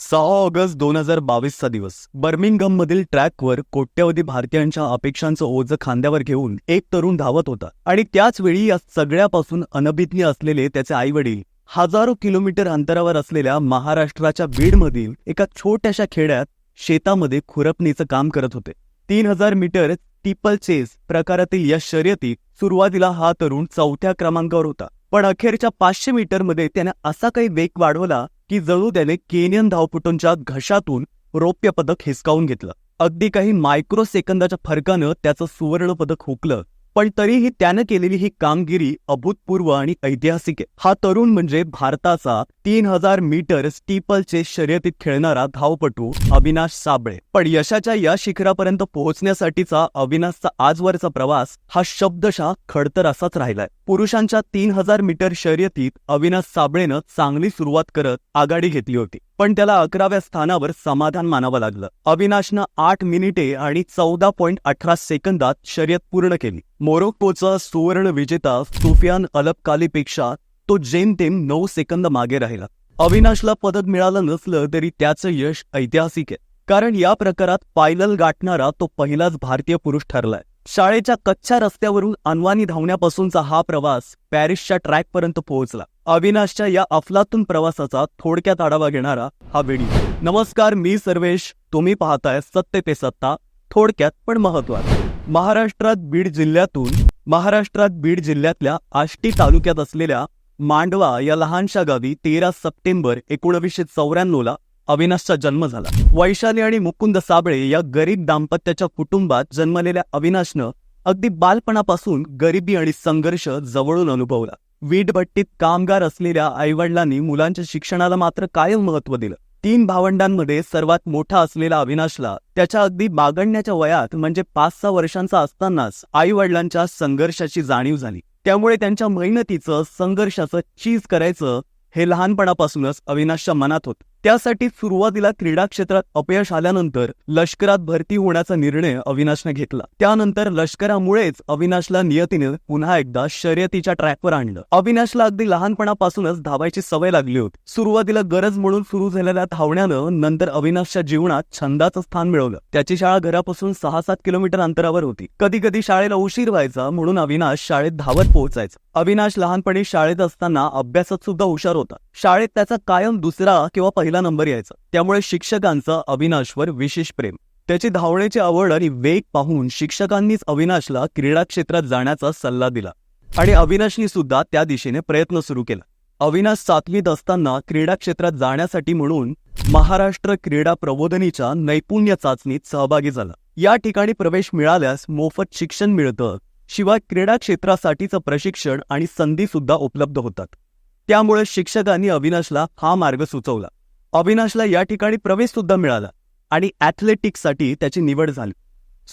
सहा ऑगस्ट दोन हजार बावीसचा दिवस. बर्मिंगहम मधील ट्रॅकवर कोट्यवधी भारतीयांच्या अपेक्षांचं ओझं खांद्यावर घेऊन एक तरुण धावत होता. आणि त्याच वेळी या सगळ्यापासून अनभिज्ञ असलेले त्याचे आई वडील हजारो किलोमीटर अंतरावर असलेल्या महाराष्ट्राच्या बीडमधील एका छोट्याशा खेड्यात शेतामध्ये खुरपणीचं काम करत होते. तीन हजार मीटर टिपल चेस प्रकारातील या शर्यतीत सुरुवातीला हा तरुण चौथ्या क्रमांकावर होता. पण अखेरच्या पाचशे मीटरमध्ये त्याने असा काही वेग वाढवला की जणू त्याने केनियन धावपटूंच्या घशातून रौप्य पदक हिसकावून घेतलं. अगदी काही मायक्रो सेकंदाच्या फरकानं त्याचं सुवर्ण पदक हुकलं पण तरीही त्यानं केलेली ही कामगिरी अभूतपूर्व आणि ऐतिहासिक आहे. हा तरुण म्हणजे भारताचा तीन हजार मीटर स्टीपलचे शर्यतीत खेळणारा धावपटू अविनाश साबळे. पण यशाच्या या शिखरापर्यंत पोहोचण्यासाठीचा अविनाशचा आजवरचा प्रवास हा शब्दशः खडतर असाच राहिलाय. पुरुषांच्या तीन हजार मीटर शर्यतीत अविनाश साबळेनं चांगली सुरुवात करत आघाडी घेतली होती. पण त्याला अकराव्या स्थानावर समाधान मानावं लागलं. अविनाशनं आठ मिनिटे आणि चौदा पॉईंट अठरा सेकंदात शर्यत पूर्ण केली. मोरोक्कोचा सुवर्ण विजेता सुफियान अलबकालीपेक्षा तो जेमतेम नऊ सेकंद मागे राहिला. अविनाशला पदक मिळालं नसलं तरी त्याचं यश ऐतिहासिक आहे. कारण या प्रकारात पायलल गाठणारा तो पहिलाच भारतीय पुरुष ठरलाय. शाळेच्या कच्च्या रस्त्यावरून अनवानी धावण्यापासूनचा हा प्रवास पॅरिसच्या ट्रॅकपर्यंत पोहोचला. अविनाशच्या या अफलातून प्रवासाचा थोडक्यात आढावा घेणारा हा व्हिडिओ. नमस्कार मी सर्वेश. तुम्ही पाहताय सत्य ते सत्ता. थोडक्यात पण महत्वाचं महाराष्ट्रात बीड जिल्ह्यातून महाराष्ट्रात बीड जिल्ह्यातल्या आष्टी तालुक्यात असलेल्या मांडवा या लहानशा गावी तेरा सप्टेंबर एकोणवीसशे चौऱ्याण्णवला अविनाशचा जन्म झाला. वैशाली आणि मुकुंद साबळे या गरीब दाम्पत्याच्या कुटुंबात जन्मलेल्या अविनाशनं अगदी बालपणापासून गरिबी आणि संघर्ष जवळून अनुभवला. वीटभट्टीत कामगार असलेल्या आईवडिलांनी मुलांच्या शिक्षणाला मात्र कायम महत्त्व दिलं. तीन भावंडांमध्ये सर्वात मोठा असलेला अविनाशला त्याच्या अगदी बागडण्याच्या वयात म्हणजे पाच सहा वर्षांचा असतानाच आईवडिलांच्या संघर्षाची जाणीव झाली. त्यामुळे त्यांच्या मेहनतीचं संघर्षाचं चीज करायचं हे लहानपणापासूनच अविनाशच्या मनात होत. त्यासाठी सुरुवातीला क्रीडा क्षेत्रात अपयश आल्यानंतर लष्करात भरती होण्याचा निर्णय अविनाशने घेतला. त्यानंतर लष्करामुळेच अविनाशला नियतीने पुन्हा एकदा शर्यतीच्या ट्रॅकवर आणलं. अविनाशला अगदी लहानपणापासूनच धावायची सवय लागली होती. सुरुवातीला गरज म्हणून सुरू झालेल्या धावण्यानं नंतर अविनाशच्या जीवनात छंदाचं स्थान मिळवलं. त्याची शाळा घरापासून सहा सात किलोमीटर अंतरावर होती. कधी कधी शाळेला उशीर व्हायचा म्हणून अविनाश शाळेत धावत पोहोचायचा. अविनाश लहानपणी शाळेत असताना अभ्यासात सुद्धा हुशार होता. शाळेत त्याचा कायम दुसरा किंवा पहिला नंबर यायचा. त्यामुळे शिक्षकांचं अविनाशवर विशेष प्रेम. त्याची धावण्याची आवड आणि वेग पाहून शिक्षकांनीच अविनाशला क्रीडा क्षेत्रात जाण्याचा सल्ला दिला. आणि अविनाशनी सुद्धा त्या दिशेने प्रयत्न सुरू केला. अविनाश सातवीत असताना क्रीडा क्षेत्रात जाण्यासाठी म्हणून महाराष्ट्र क्रीडा प्रबोधनीच्या नैपुण्य चाचणीत सहभागी झाला. या ठिकाणी प्रवेश मिळाल्यास मोफत शिक्षण मिळतं शिवाय क्रीडा क्षेत्रासाठीचं प्रशिक्षण आणि संधी सुद्धा उपलब्ध होतात. त्यामुळे शिक्षकांनी अविनाशला हा मार्ग सुचवला. अविनाशला या ठिकाणी प्रवेश सुद्धा मिळाला आणि ॲथलेटिक्ससाठी त्याची निवड झाली.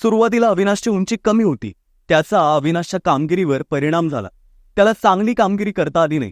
सुरुवातीला अविनाशची उंची कमी होती. त्याचा अविनाशच्या कामगिरीवर परिणाम झाला. त्याला चांगली कामगिरी करता आली नाही.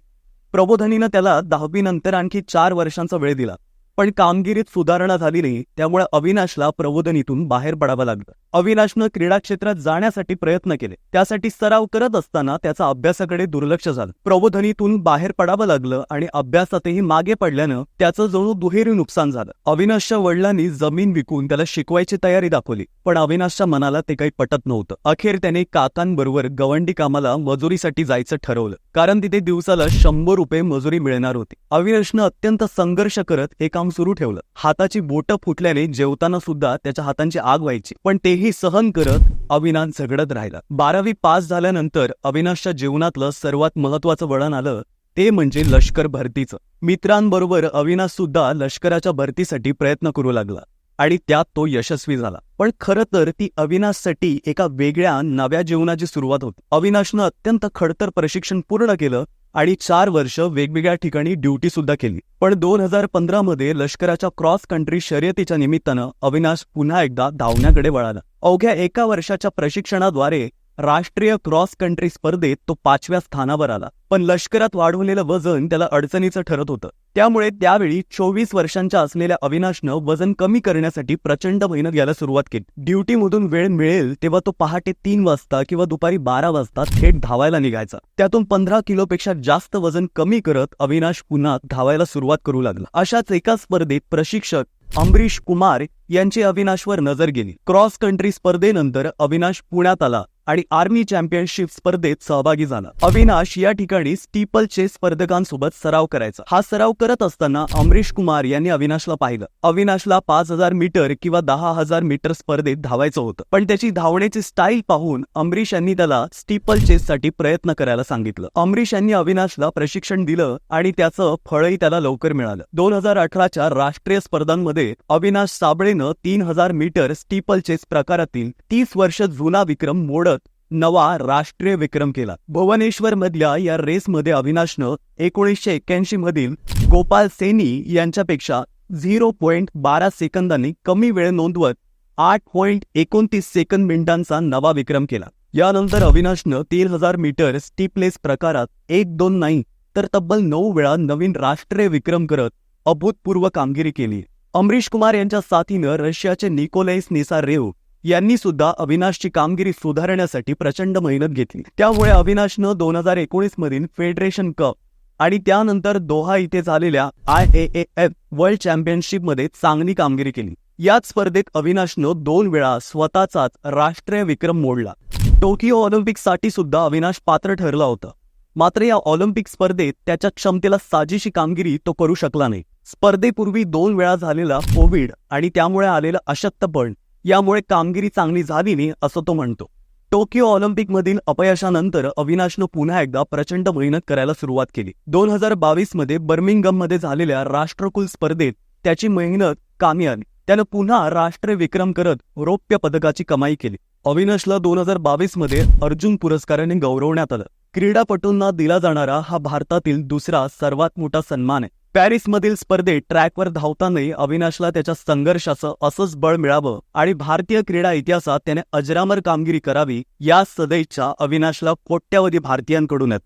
प्रबोधनीनं त्याला दहावीनंतर आणखी चार वर्षांचा वेळ दिला. पण कामगिरीत सुधारणा झाली नाही त्यामुळे अविनाशला प्रबोधनीतून बाहेर पडावं लागलं. अविनाशनं क्रीडा क्षेत्रात जाण्यासाठी प्रयत्न केले. त्यासाठी सराव करत असताना त्याचा अभ्यासाकडे दुर्लक्ष झालं. प्रबोधनीतून बाहेर पडावं लागलं आणि अभ्यासातही मागे पडल्यानं त्याचं जणू दुहेरी नुकसान झालं. अविनाशच्या वडिलांनी जमीन विकून त्याला शिकवायची तयारी दाखवली पण अविनाशच्या मनाला ते काही पटत नव्हतं. अखेर त्याने काकांबरोबर गवंडी कामाला मजुरीसाठी जायचं ठरवलं कारण तिथे दिवसाला शंभर रुपये मजुरी मिळणार होती. अविनाशनं अत्यंत संघर्ष करत हे काम सुरू ठेवलं. हाताची बोटं फुटल्याने जेवताना सुद्धा त्याच्या हातांची आग व्हायची. पण तेही सहन करत अविनाश झगडत राहिला. बारावी पास झाल्यानंतर अविनाशच्या जीवनातलं सर्वात महत्वाचं वळण आलं ते म्हणजे लष्कर भरतीचं. मित्रांबरोबर अविनाश सुद्धा लष्कराच्या भरतीसाठी प्रयत्न करू लागला आणि त्यात तो यशस्वी झाला. पण खरं तर ती अविनाशसाठी एका वेगळ्या नव्या जीवनाची सुरुवात होती. अविनाशनं अत्यंत खडतर प्रशिक्षण पूर्ण केलं आणि चार वर्ष वेगवेगळ्या ठिकाणी ड्युटी सुद्धा केली. पण दोन हजार पंधरा मध्ये लष्कराच्या क्रॉस कंट्री शर्यतीच्या निमित्तानं अविनाश पुन्हा एकदा धावण्याकडे वळाला. अवघ्या एका वर्षाच्या प्रशिक्षणाद्वारे राष्ट्रीय क्रॉस कंट्री स्पर्धेत तो पाचव्या स्थानावर आला. पण लष्करात वाढवलेलं वजन त्याला अडचणीचं ठरत होतं. त्यामुळे त्यावेळी चोवीस वर्षांच्या असलेल्या अविनाशनं वजन कमी करण्यासाठी प्रचंड मेहनत घ्यायला सुरुवात केली. ड्युटीमधून वेळ मिळेल तेव्हा तो पहाटे तीन वाजता किंवा दुपारी बारा वाजता थेट धावायला निघायचा. त्यातून पंधरा किलोपेक्षा जास्त वजन कमी करत अविनाश पुन्हा धावायला सुरुवात करू लागला. अशाच एका स्पर्धेत प्रशिक्षक अमरीश कुमार यांची अविनाशवर नजर गेली. क्रॉस कंट्री स्पर्धेनंतर अविनाश पुण्यात आला. आणि आर्मी चॅम्पियनशिप स्पर्धेत सहभागी झाला. अविनाश या ठिकाणी स्टीपल चेस स्पर्धकांसोबत सराव करायचा. हा सराव करत असताना अमरीश कुमार यांनी अविनाशला पाहिलं. अविनाशला पाच हजार मीटर किंवा दहा हजार मीटर स्पर्धेत धावायचं होतं. पण त्याची धावण्याची स्टाईल पाहून अमरीश यांनी त्याला स्टीपल चेससाठी प्रयत्न करायला सांगितलं. अमरीश यांनी अविनाशला प्रशिक्षण दिलं आणि त्याचं फळही त्याला लवकर मिळालं. दोन हजार अठराच्या राष्ट्रीय स्पर्धांमध्ये अविनाश साबळेनं तीन हजार मीटर स्टीपल चेस प्रकारातील तीस वर्ष जुना विक्रम मोडत नवा राष्ट्रीय विक्रम केला. भुवनेश्वर मधल्या या रेसमध्ये अविनाशनं एकोणीसशे एक्क्याऐंशी मधील गोपाल सेनी यांच्यापेक्षा झिरो पॉइंट बारा सेकंदांनी कमी वेळ नोंदवत आठ पॉईंट एकोणतीस सेकंद मिनिटांचा नवा विक्रम केला. यानंतर अविनाशनं तीन हजार मीटर स्टीपलेस प्रकारात एक दोन नाही तर तब्बल नऊ वेळा नवीन राष्ट्रीय विक्रम करत अभूतपूर्व कामगिरी केली. अमरीश कुमार यांच्या साथीनं रशियाचे निकोलाइस निसारेव यांनी सुद्धा अविनाशची कामगिरी सुधारण्यासाठी प्रचंड मेहनत घेतली. त्यामुळे अविनाशनं दोन हजार एकोणीस मधील फेडरेशन कप आणि त्यानंतर दोहा इथे झालेल्या आय ए एफ वर्ल्ड चॅम्पियनशिपमध्ये चांगली कामगिरी केली. याच स्पर्धेत अविनाशनं दोन वेळा स्वतःचाच राष्ट्रीय विक्रम मोडला. टोकियो ऑलिम्पिकसाठी सुद्धा अविनाश पात्र ठरला होता. मात्र या ऑलिम्पिक स्पर्धेत त्याच्या क्षमतेला साजेशी कामगिरी तो करू शकला नाही. स्पर्धेपूर्वी दोन वेळा झालेला कोविड आणि त्यामुळे आलेलं अशक्तपण यामुळे कामगिरी चांगली झाली नाही असं तो म्हणतो. टोकियो ऑलिम्पिकमधील अपयशानंतर अविनाशनं पुन्हा एकदा प्रचंड मेहनत करायला सुरुवात केली. दोन हजार बावीसमध्ये बर्मिंगममध्ये झालेल्या राष्ट्रकुल स्पर्धेत त्याची मेहनत कामी आली. त्यानं पुन्हा राष्ट्रीय विक्रम करत रौप्य पदकाची कमाई केली. अविनाशला दोन हजार बावीसमध्ये अर्जुन पुरस्काराने गौरवण्यात आलं. क्रीडापटूंना दिला जाणारा हा भारतातील दुसरा सर्वात मोठा सन्मान आहे. पॅरिसमधील स्पर्धेत ट्रॅकवर धावतानाही अविनाशला त्याच्या संघर्षाचं असंच बळ मिळावं आणि भारतीय क्रीडा इतिहासात त्याने अजरामर कामगिरी करावी या सदैच्छा अविनाशला कोट्यावधी भारतीयांकडून आहेत.